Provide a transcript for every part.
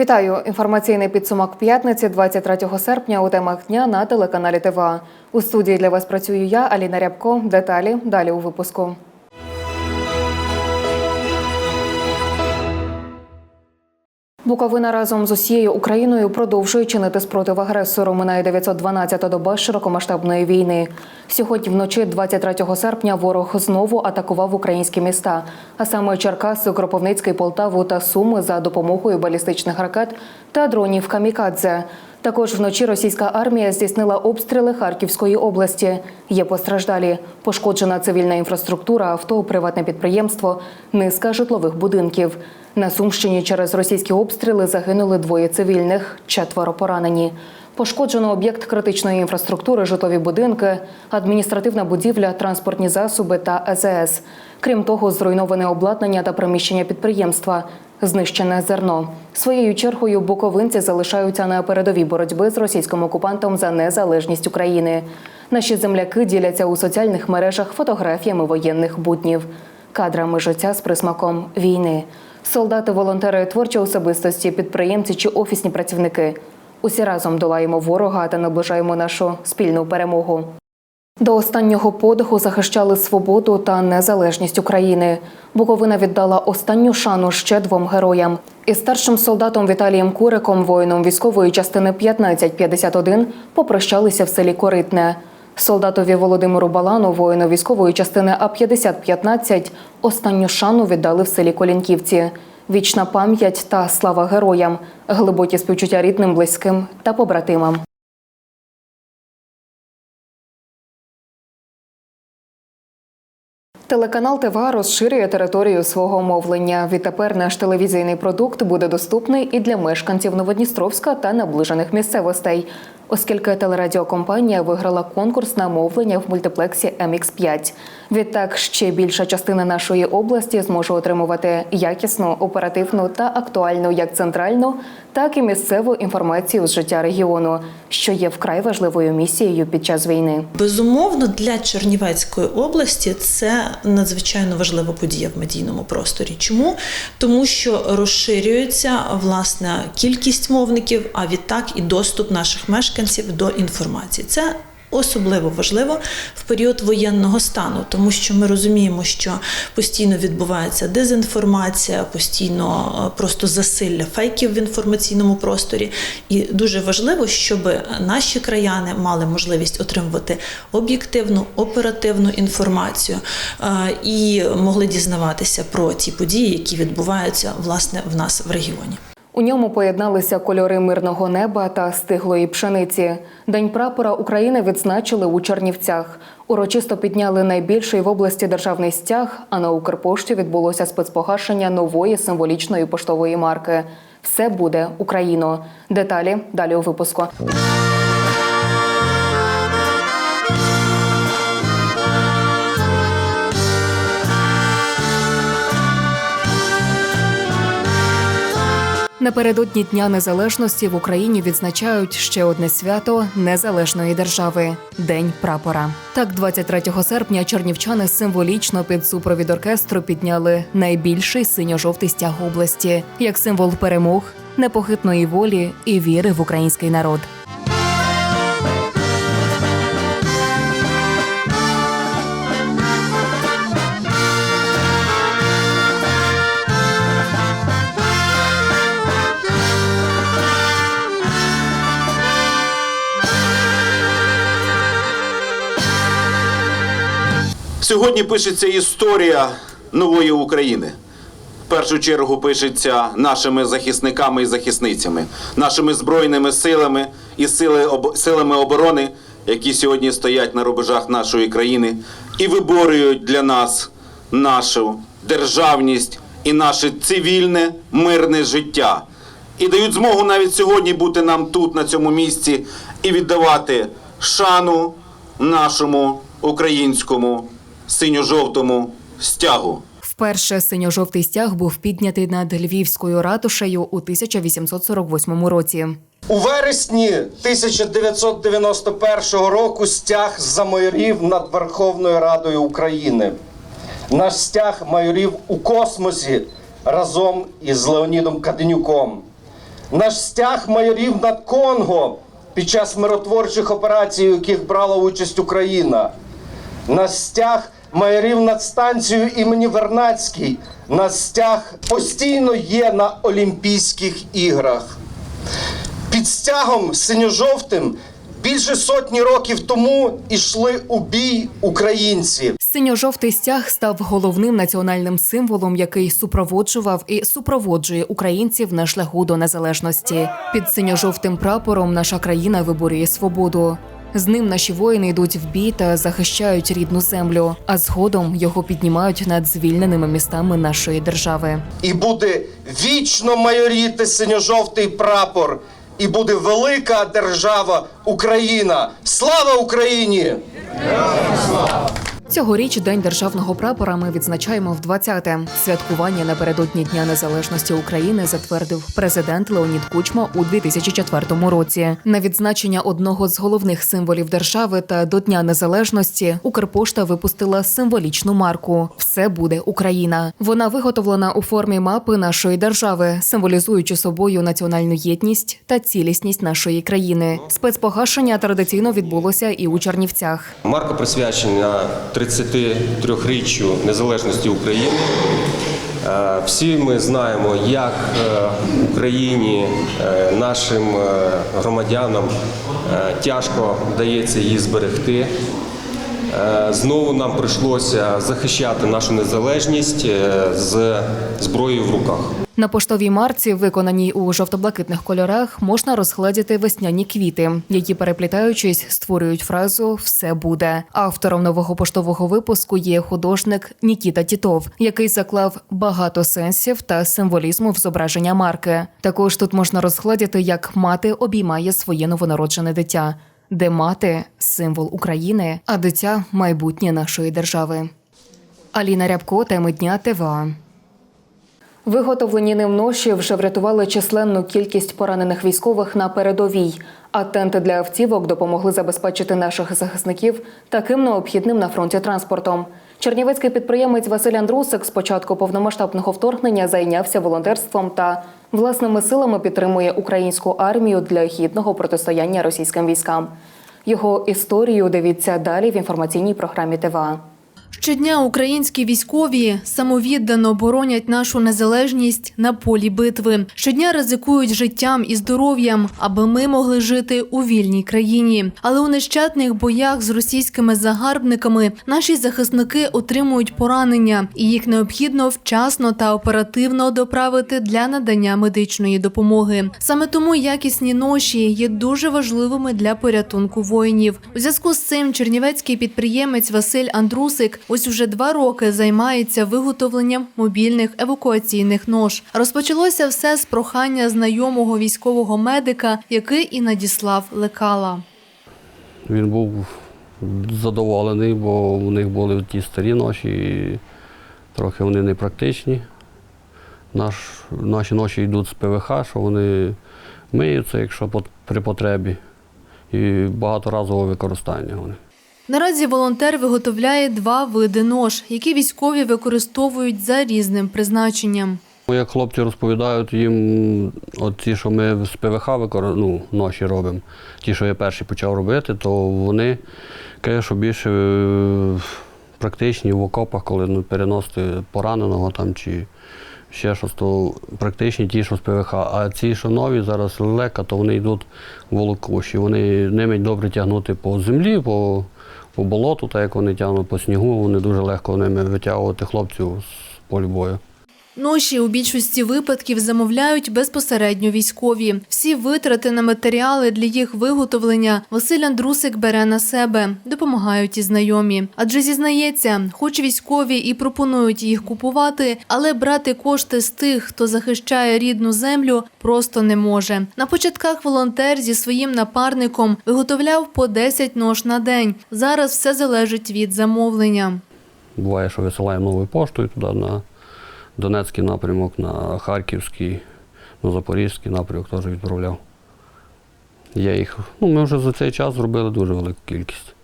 Вітаю! Інформаційний підсумок п'ятниці 23 серпня у темах дня на телеканалі ТВА. У студії для вас працюю я, Аліна Рябко. Деталі далі у випуску. Буковина разом з усією Україною продовжує чинити спротив агресору. Минає 912-та доба широкомасштабної війни. Сьогодні вночі, 23 серпня, ворог знову атакував українські міста, а саме Черкаси, Кропивницький, Полтаву та Суми за допомогою балістичних ракет та дронів Камікадзе. Також вночі російська армія здійснила обстріли Харківської області. Є постраждалі, пошкоджена цивільна інфраструктура, авто, приватне підприємство, низка житлових будинків. На Сумщині через російські обстріли загинули двоє цивільних, четверо поранені. Пошкоджено об'єкт критичної інфраструктури, житлові будинки, адміністративна будівля, транспортні засоби та АЗС. Крім того, зруйноване обладнання та приміщення підприємства, знищене зерно. Своєю чергою буковинці залишаються на передовій боротьби з російським окупантом за незалежність України. Наші земляки діляться у соціальних мережах фотографіями воєнних буднів, кадрами життя з присмаком війни. Солдати, волонтери, творчі особистості, підприємці чи офісні працівники. Усі разом долаємо ворога та наближаємо нашу спільну перемогу. До останнього подиху захищали свободу та незалежність України. Буковина віддала останню шану ще двом героям. Із старшим солдатом Віталієм Куриком, воїном військової частини 1551, попрощалися в селі Коритне. Солдатові Володимиру Балану, воїну військової частини А-5015, останню шану віддали в селі Колінківці. Вічна пам'ять та слава героям, глибокі співчуття рідним, близьким та побратимам. Телеканал ТВА розширює територію свого мовлення. Відтепер наш телевізійний продукт буде доступний і для мешканців Новодністровська та наближених місцевостей, оскільки телерадіокомпанія виграла конкурс на мовлення в мультиплексі MX5. Відтак ще більша частина нашої області зможе отримувати якісну, оперативну та актуальну як центральну, так і місцеву інформацію з життя регіону, що є вкрай важливою місією під час війни. Безумовно, для Чернівецької області це надзвичайно важлива подія в медійному просторі. Чому? Тому що розширюється власне кількість мовників, а відтак і доступ наших мешканців до інформації. Це Особливо важливо в період воєнного стану, тому що ми розуміємо, що постійно відбувається дезінформація, постійно е, просто засилля фейків в інформаційному просторі. І дуже важливо, щоб наші краяни мали можливість отримувати об'єктивну, оперативну інформацію е, і могли дізнаватися про ті події, які відбуваються власне в нас в регіоні. У ньому поєдналися кольори мирного неба та стиглої пшениці. День прапора України відзначили у Чернівцях. Урочисто підняли найбільший в області державний стяг, а на Укрпошті відбулося спецпогашення нової символічної поштової марки. Все буде Україно. Деталі далі у випуску. Напередодні Дня Незалежності в Україні відзначають ще одне свято незалежної держави День прапора. Так, 23 серпня чернівчани символічно під супровід оркестру підняли найбільший синьо-жовтий стяг області як символ перемог, непохитної волі і віри в український народ. Сьогодні пишеться історія нової України. В першу чергу пишеться нашими захисниками і захисницями, нашими збройними силами і сили, силами оборони, які сьогодні стоять на рубежах нашої країни і виборюють для нас нашу державність і наше цивільне мирне життя. І дають змогу навіть сьогодні бути нам тут, на цьому місці, і віддавати шану нашому українському синьо-жовтому стягу. Вперше синьо-жовтий стяг був піднятий над Львівською ратушею у 1848 році. У вересні 1991 року стяг замайорів над Верховною Радою України. Наш стяг майорів у космосі разом із Леонідом Каденюком. наш стяг майорів над Конго під час миротворчих операцій, у яких брала участь Україна. Наш стяг майорів над станцією імені Вернацький. Наш стяг постійно є на Олімпійських іграх. Під стягом синьо-жовтим більше сотні років тому ішли у бій українці. Синьо-жовтий стяг став головним національним символом, який супроводжував і супроводжує українців на шляху до незалежності. Під синьо-жовтим прапором наша країна виборює свободу. З ним наші воїни йдуть в бій та захищають рідну землю, а згодом його піднімають над звільненими містами нашої держави. І буде вічно майоріти синьо-жовтий прапор, і буде велика держава Україна. Слава Україні! Цьогоріч День державного прапора ми відзначаємо в 20-те. Святкування напередодні Дня Незалежності України затвердив президент Леонід Кучма у 2004 році. На відзначення одного з головних символів держави та до Дня Незалежності Укрпошта випустила символічну марку Все буде Україна. Вона виготовлена у формі мапи нашої держави, символізуючи собою національну єдність та цілісність нашої країни. Спецпогашення традиційно відбулося і у Чернівцях. Марка присвячена 33-річчю незалежності України. Е, Всі ми знаємо, як е, Україні, е, нашим громадянам тяжко вдається її зберегти. Е, Знову нам прийшлося захищати нашу незалежність е, з зброєю в руках. На поштовій марці, виконаній у жовто-блакитних кольорах, можна розгледіти весняні квіти, які, переплітаючись, створюють фразу Все буде. Автором нового поштового випуску є художник Нікіта Тітов, який заклав багато сенсів та символізму в зображення марки. Також тут можна розгледіти, як мати обіймає своє новонароджене дитя, де мати символ України, а дитя майбутнє нашої держави. Аліна Рябко, теми дня ТВА. Виготовлені ним ноші вже врятували численну кількість поранених військових на передовій. А тенти для автівок допомогли забезпечити наших захисників таким необхідним на фронті транспортом. Чернівецький підприємець Василь Андрусик з початку повномасштабного вторгнення зайнявся волонтерством та власними силами підтримує українську армію для гідного протистояння російським військам. Його історію дивіться далі в інформаційній програмі ТВА. Щодня українські військові самовіддано боронять нашу незалежність на полі битви. Щодня ризикують життям і здоров'ям, аби ми могли жити у вільній країні. Але у нещадних боях з російськими загарбниками наші захисники отримують поранення, і їх необхідно вчасно та оперативно доправити для надання медичної допомоги. Саме тому якісні ноші є дуже важливими для порятунку воїнів. У зв'язку з цим чернівецький підприємець Василь Андрусик ось уже два роки займається виготовленням мобільних евакуаційних нож. Розпочалося все з прохання знайомого військового медика, який і надіслав лекала. Він був задоволений, бо у них були ті старі ноші, і трохи вони непрактичні. Наш, наші ноші йдуть з ПВХ, що вони миються, якщо при потребі, і багаторазового використання вони. Наразі волонтер виготовляє два види нож, які військові використовують за різним призначенням. Як хлопці розповідають їм, от ті, що ми з ПВХ ну, ноші робимо, ті, що я перший почав робити, то вони кажуть, що більше е, практичні в окопах, коли ну, переносити пораненого там чи ще щось, то практичні ті, що з ПВХ. А ці, що нові, зараз лека, то вони йдуть волокуші. Вони ними добре тягнути по землі, по, по болоту, так як вони тягнуть по снігу, вони дуже легко ними витягувати хлопців з полю бою. Ноші у більшості випадків замовляють безпосередньо військові. Всі витрати на матеріали для їх виготовлення Василь Андрусик бере на себе, допомагають і знайомі. Адже зізнається, хоч військові і пропонують їх купувати, але брати кошти з тих, хто захищає рідну землю, просто не може. На початках волонтер зі своїм напарником виготовляв по 10 нож на день. Зараз все залежить від замовлення. Буває, що висилаємо новою поштою туди на Донецький напрямок, на Харківський, на Запорізький напрямок теж відправляв. Я їх, ну, ми вже за цей час зробили дуже велику кількість.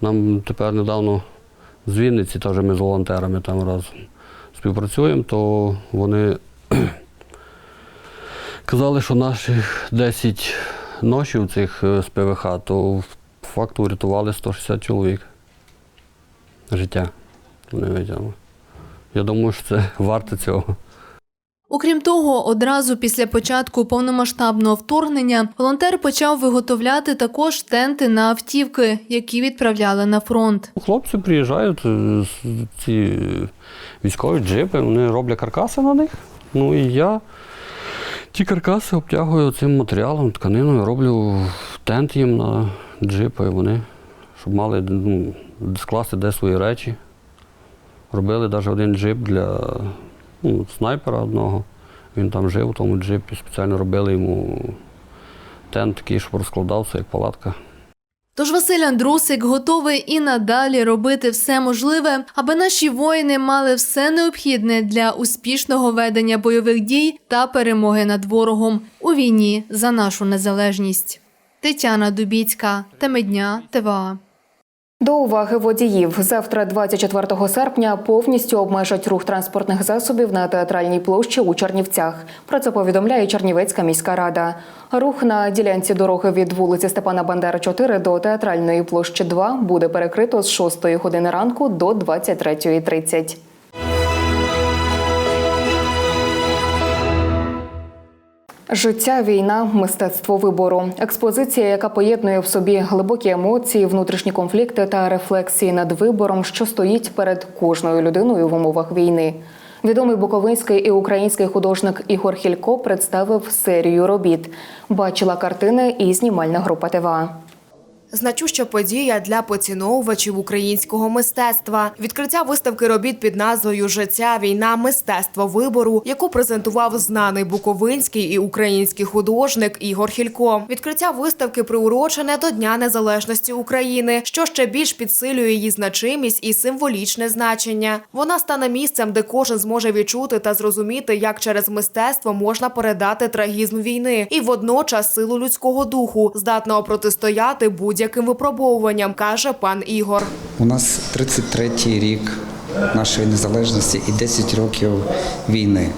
Нам тепер недавно з Вінниці, теж ми з волонтерами там разом співпрацюємо, то вони Казали, що наших 10 ношів цих е, з ПВХ, то факту врятували 160 чоловік. Життя вони витягнули. Я думаю, що це варто цього. Окрім того, одразу після початку повномасштабного вторгнення волонтер почав виготовляти також тенти на автівки, які відправляли на фронт. Хлопці приїжджають, е, ці військові джипи, вони роблять каркаси на них. Ну і я ті каркаси обтягую цим матеріалом, тканиною, роблю тент їм на джипи, вони, щоб мали ну, скласти де свої речі. Робили навіть один джип для ну, снайпера одного. Він там жив у тому джипі, спеціально робили йому тент такий, щоб розкладався, як палатка. Тож Василь Андрусик готовий і надалі робити все можливе, аби наші воїни мали все необхідне для успішного ведення бойових дій та перемоги над ворогом у війні за нашу незалежність. Тетяна Дубіцька, Теми дня, ТВА. До уваги водіїв. Завтра, 24 серпня, повністю обмежать рух транспортних засобів на театральній площі у Чернівцях. Про це повідомляє Чернівецька міська рада. Рух на ділянці дороги від вулиці Степана Бандера, 4 до театральної площі 2 буде перекрито з 6 години ранку до 23.30. Життя, війна, мистецтво вибору. Експозиція, яка поєднує в собі глибокі емоції, внутрішні конфлікти та рефлексії над вибором, що стоїть перед кожною людиною в умовах війни. Відомий буковинський і український художник Ігор Хілько представив серію робіт. Бачила картини і знімальна група ТВА. Значуща подія для поціновувачів українського мистецтва. Відкриття виставки робіт під назвою Життя, війна, мистецтво вибору, яку презентував знаний буковинський і український художник Ігор Хілько. Відкриття виставки приурочене до Дня Незалежності України, що ще більш підсилює її значимість і символічне значення. Вона стане місцем, де кожен зможе відчути та зрозуміти, як через мистецтво можна передати трагізм війни і водночас силу людського духу, здатного протистояти будь-яким випробовуванням, каже пан Ігор. У нас 33-й рік нашої незалежності і 10 років війни.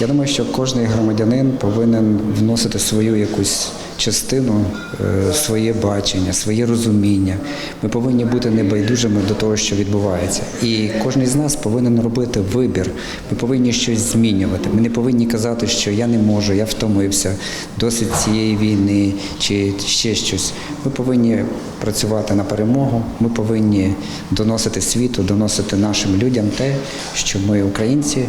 Я думаю, що кожен громадянин повинен вносити свою якусь частину, е, своє бачення, своє розуміння. Ми повинні бути небайдужими до того, що відбувається. І кожен з нас повинен робити вибір. Ми повинні щось змінювати. Ми не повинні казати, що я не можу, я втомився, досить цієї війни чи ще щось. Ми повинні працювати на перемогу. Ми повинні доносити світу, доносити нашим людям те, що ми українці.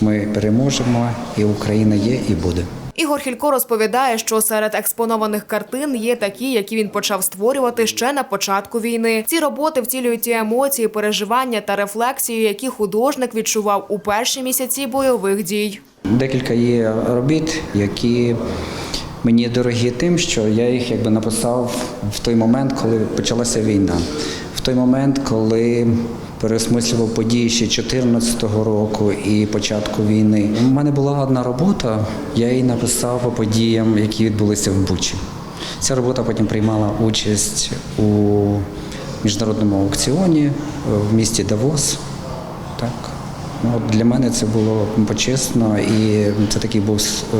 Ми переможемо, і Україна є і буде. Ігор Хілько розповідає, що серед експонованих картин є такі, які він почав створювати ще на початку війни. Ці роботи втілюють ті емоції, переживання та рефлексію, які художник відчував у перші місяці бойових дій. Декілька є робіт, які мені дорогі тим, що я їх якби написав в той момент, коли почалася війна, в той момент, коли переосмислював події ще 2014 року і початку війни. У мене була одна робота, я її написав по подіям, які відбулися в Бучі. Ця робота потім приймала участь у міжнародному аукціоні е, в місті Давос. Так. Ну, от для мене це було почесно, і це такий був е,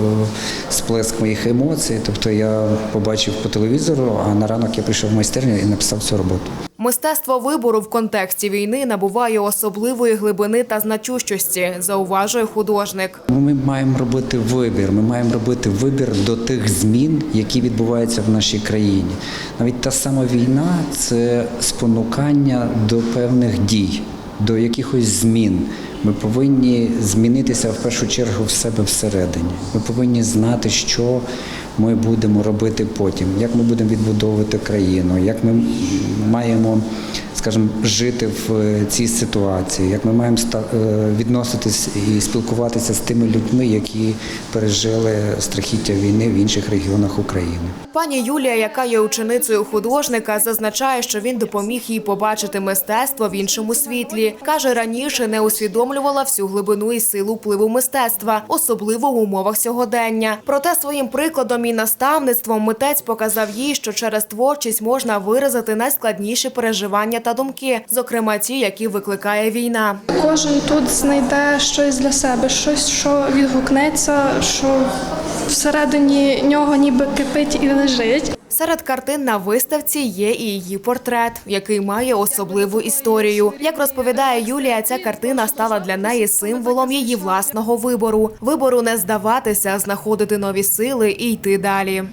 сплеск моїх емоцій. Тобто я побачив по телевізору, а на ранок я прийшов в майстерню і написав цю роботу. Мистецтво вибору в контексті війни набуває особливої глибини та значущості, зауважує художник. Ми маємо робити вибір. Ми маємо робити вибір до тих змін, які відбуваються в нашій країні. Навіть та сама війна це спонукання до певних дій, до якихось змін. Ми повинні змінитися в першу чергу в себе всередині. Ми повинні знати, що ми будемо робити потім, як ми будемо відбудовувати країну, як ми маємо, скажімо, жити в е, цій ситуації, як ми маємо е, відноситись і спілкуватися з тими людьми, які пережили страхіття війни в інших регіонах України. Пані Юлія, яка є ученицею художника, зазначає, що він допоміг їй побачити мистецтво в іншому світлі. Каже, раніше не усвідомлювала всю глибину і силу впливу мистецтва, особливо в умовах сьогодення. Проте своїм прикладом і наставництвом митець показав їй, що через творчість можна виразити найскладніші переживання та та думки, зокрема ті, які викликає війна. Кожен тут знайде щось для себе, щось, що відгукнеться, що всередині нього ніби кипить і лежить. Серед картин на виставці є і її портрет, який має особливу історію. Як розповідає Юлія, ця картина стала для неї символом її власного вибору вибору не здаватися, знаходити нові сили і йти далі.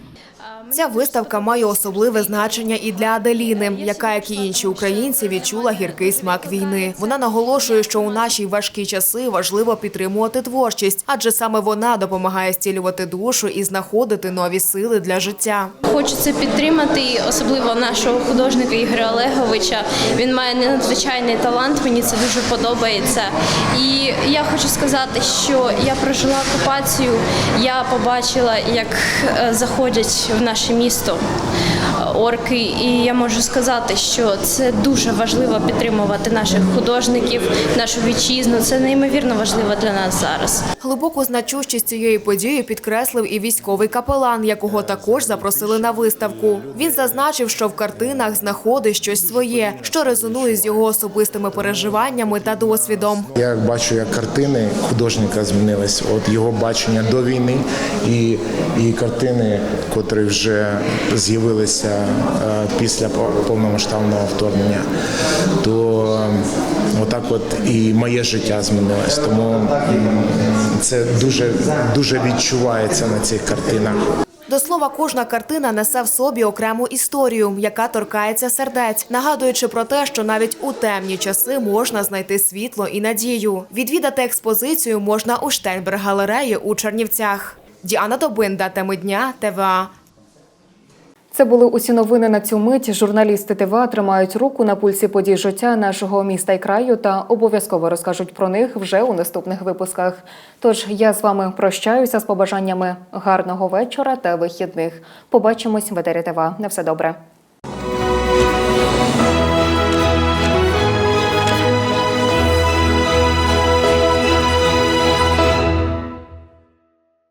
Ця виставка має особливе значення і для Аделіни, яка, як і інші українці, відчула гіркий смак війни. Вона наголошує, що у наші важкі часи важливо підтримувати творчість, адже саме вона допомагає зцілювати душу і знаходити нові сили для життя. Хочеться підтримати особливо нашого художника Ігоря Олеговича. Він має надзвичайний талант, мені це дуже подобається. І я хочу сказати, що я прожила окупацію, я побачила, як е, заходять в наше місто е, орки, і я можу сказати, що це дуже важливо підтримувати наших художників, нашу вітчизну. Це неймовірно важливо для нас зараз. Глибоку значущість цієї події підкреслив і військовий капелан, якого також запросили на виставку. Він зазначив, що в картинах знаходить щось своє, що резонує з його особистими переживаннями та досвідом. Я бачу, як картини художника змінились. От його бачення до війни і, і картини, котрі вже з'явилися е, після повномасштабного вторгнення, то е, отак от і моє життя змінилось. Тому це дуже дуже відчувається на цих картинах. До слова, кожна картина несе в собі окрему історію, яка торкається сердець, нагадуючи про те, що навіть у темні часи можна знайти світло і надію. Відвідати експозицію можна у Штейнберг-галереї у Чернівцях. Діана Добинда, теми дня, ТВА. Це були усі новини на цю мить. Журналісти ТВА тримають руку на пульсі подій життя нашого міста і краю та обов'язково розкажуть про них вже у наступних випусках. Тож я з вами прощаюся з побажаннями гарного вечора та вихідних. Побачимось в етері. На все добре.